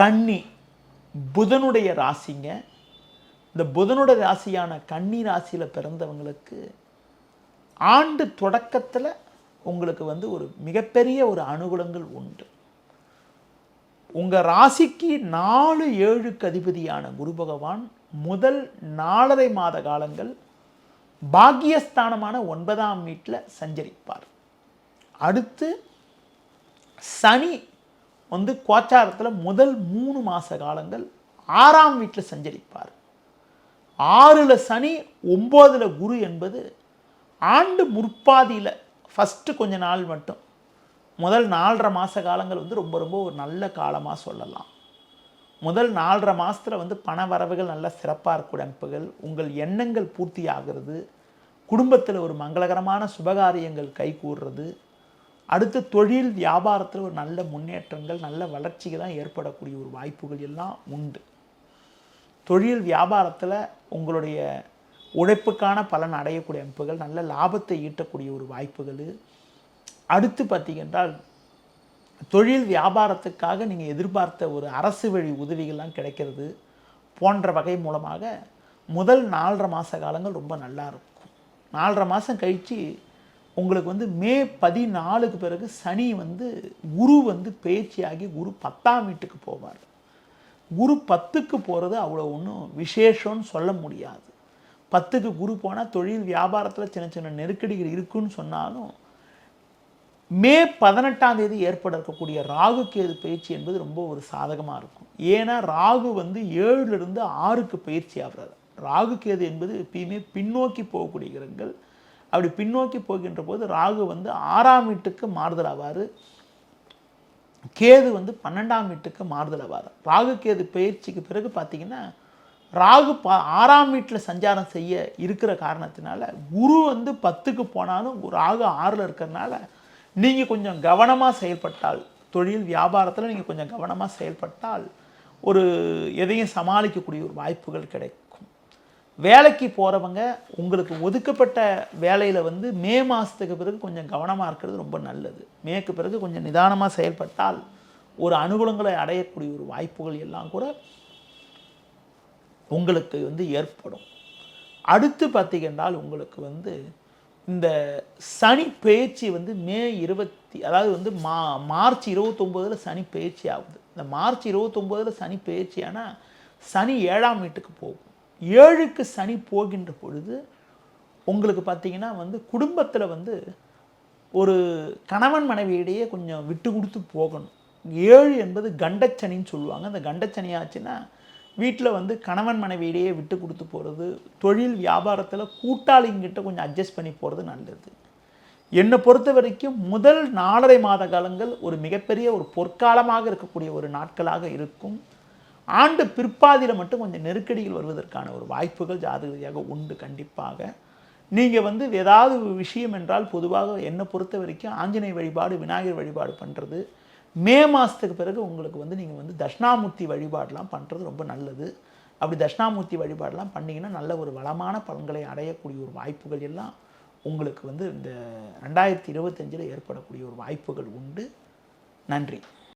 கன்னி புதனுடைய ராசிங்க. இந்த புதனுடைய ராசியான கன்னி ராசியில் பிறந்தவங்களுக்கு ஆண்டு தொடக்கத்தில் உங்களுக்கு வந்து ஒரு மிகப்பெரிய ஒரு அனுகூலங்கள் உண்டு. உங்கள் ராசிக்கு நாலு ஏழுக்கு அதிபதியான குரு பகவான் முதல் நாலரை மாத காலங்கள் பாக்கியஸ்தானமான ஒன்பதாம் வீட்டில் சஞ்சரிப்பார். அடுத்து சனி வந்து கோச்சாரத்தில் முதல் மூணு மாத காலங்கள் ஆறாம் வீட்டில் சஞ்சரிப்பார். ஆறில் சனி ஒம்போதில் குரு என்பது ஆண்டு முற்பாதியில் ஃபஸ்ட்டு கொஞ்ச நாள் மட்டும். முதல் நாலரை மாத காலங்கள் வந்து ரொம்ப ரொம்ப ஒரு நல்ல காலமாக சொல்லலாம். முதல் நாலரை மாதத்தில் வந்து பண வரவுகள் நல்ல சிறப்பாக இருக்கும் அமைப்புகள் உங்கள் எண்ணங்கள் பூர்த்தி ஆகிறது குடும்பத்தில் ஒரு மங்களகரமான சுபகாரியங்கள் கைகூடுறது அடுத்து தொழில் வியாபாரத்தில் ஒரு நல்ல முன்னேற்றங்கள் நல்ல வளர்ச்சிகள்லாம் ஏற்படக்கூடிய ஒரு வாய்ப்புகள் எல்லாம் உண்டு. தொழில் வியாபாரத்தில் உங்களுடைய உழைப்புக்கான பலன் அடையக்கூடிய அமைப்புகள் நல்ல லாபத்தை ஈட்டக்கூடிய ஒரு வாய்ப்புகள். அடுத்து பார்த்திங்கன்றால் தொழில் வியாபாரத்துக்காக நீங்கள் எதிர்பார்த்த ஒரு அரசு வழி உதவிகள்லாம் கிடைக்கிறது போன்ற வகை மூலமாக முதல் நாலரை மாத காலங்கள் ரொம்ப நல்லா இருக்கும். நாலரை மாதம் கழித்து உங்களுக்கு வந்து மே பதினாலுக்கு பிறகு சனி வந்து குரு வந்து பேச்சியாகி குரு பத்தாம் வீட்டுக்கு போவார். குரு பத்துக்கு போகிறது அவ்வளோ ஒன்றும் விசேஷம்னு சொல்ல முடியாது. பத்துக்கு குரு போனால் தொழில் வியாபாரத்தில் சின்ன சின்ன நெருக்கடிகள் இருக்குன்னு சொன்னாலும் மே பதினெட்டாம் தேதி ஏற்பட இருக்கக்கூடிய ராகு கேது பயிற்சி என்பது ரொம்ப ஒரு சாதகமாக இருக்கும். ஏன்னா ராகு வந்து ஏழுலேருந்து ஆறுக்கு பயிற்சி ஆகிறது ராகு கேது என்பது எப்பயுமே பின்னோக்கி போகக்கூடிய கிரகங்கள். அப்படி பின்னோக்கி போகின்ற போது ராகு வந்து ஆறாம் வீட்டுக்கு மாறுதல் ஆவார் கேது வந்து பன்னெண்டாம் வீட்டுக்கு மாறுதல் ஆவார் ராகு கேது பயிற்சிக்கு பிறகு பார்த்தீங்கன்னா ராகு பா ஆறாம் வீட்டில் சஞ்சாரம் செய்ய இருக்கிற காரணத்தினால குரு வந்து பத்துக்கு போனாலும் ராகு ஆறில் இருக்கிறனால நீங்கள் கொஞ்சம் கவனமாக செயல்பட்டால் தொழில் வியாபாரத்தில் நீங்கள் கொஞ்சம் கவனமாக செயல்பட்டால் ஒரு எதையும் சமாளிக்கக்கூடிய ஒரு வாய்ப்புகள் கிடைக்கும். வேலைக்கு போகிறவங்க உங்களுக்கு ஒதுக்கப்பட்ட வேலையில் வந்து மே மாதத்துக்கு பிறகு கொஞ்சம் கவனமாக இருக்கிறது ரொம்ப நல்லது. மேக்கு பிறகு கொஞ்சம் நிதானமாக செயல்பட்டால் ஒரு அனுகூலங்களை அடையக்கூடிய ஒரு வாய்ப்புகள் எல்லாம் கூட உங்களுக்கு வந்து ஏற்படும். அடுத்து பார்த்திங்கன்றால் உங்களுக்கு வந்து இந்த சனி பயிற்சி வந்து மே இருபத்தி அதாவது வந்து மா மார்ச் இருபத்தொம்போதில் சனி பயிற்சி ஆகுது. இந்த மார்ச் இருபத்தொம்போதில் சனி பயிற்சியானா சனி ஏழாம் வீட்டுக்கு போகும். ஏழுக்கு சனி போகின்ற பொழுது உங்களுக்கு பார்த்தீங்கன்னா வந்து குடும்பத்தில் வந்து ஒரு கணவன் மனைவியிடையே கொஞ்சம் விட்டு கொடுத்து போகணும். ஏழு என்பது கண்டச்சனின்னு சொல்லுவாங்க. அந்த கண்டச்சனி ஆச்சுன்னா வீட்டில் வந்து கணவன் மனைவியிடையே விட்டு கொடுத்து போகிறது தொழில் வியாபாரத்தில் கூட்டாளிங்கிட்ட கொஞ்சம் அட்ஜஸ்ட் பண்ணி போகிறது நல்லது. என்னை பொறுத்த வரைக்கும் முதல் நாலரை மாத காலங்கள் ஒரு மிகப்பெரிய ஒரு பொற்காலமாக இருக்கக்கூடிய ஒரு நாட்களாக இருக்கும். ஆண்டு பிற்பாதியில் மட்டும் கொஞ்சம் நெருக்கடிகள் வருவதற்கான ஒரு வாய்ப்புகள் ஜாதக ரீதியாக உண்டு கண்டிப்பாக. நீங்கள் வந்து ஏதாவது விஷயம் என்றால் பொதுவாக என்னை பொறுத்த வரைக்கும் ஆஞ்சநேய வழிபாடு விநாயகர் வழிபாடு பண்ணுறது மே மாதத்துக்கு பிறகு உங்களுக்கு வந்து நீங்கள் வந்து தட்சிணாமூர்த்தி வழிபாடெலாம் பண்ணுறது ரொம்ப நல்லது. அப்படி தட்சிணாமூர்த்தி வழிபாடெலாம் பண்ணிங்கன்னா நல்ல ஒரு வளமான பலன்களை அடையக்கூடிய ஒரு வாய்ப்புகள் எல்லாம் உங்களுக்கு வந்து இந்த ரெண்டாயிரத்தி இருபத்தஞ்சில் ஏற்படக்கூடிய ஒரு வாய்ப்புகள் உண்டு. நன்றி.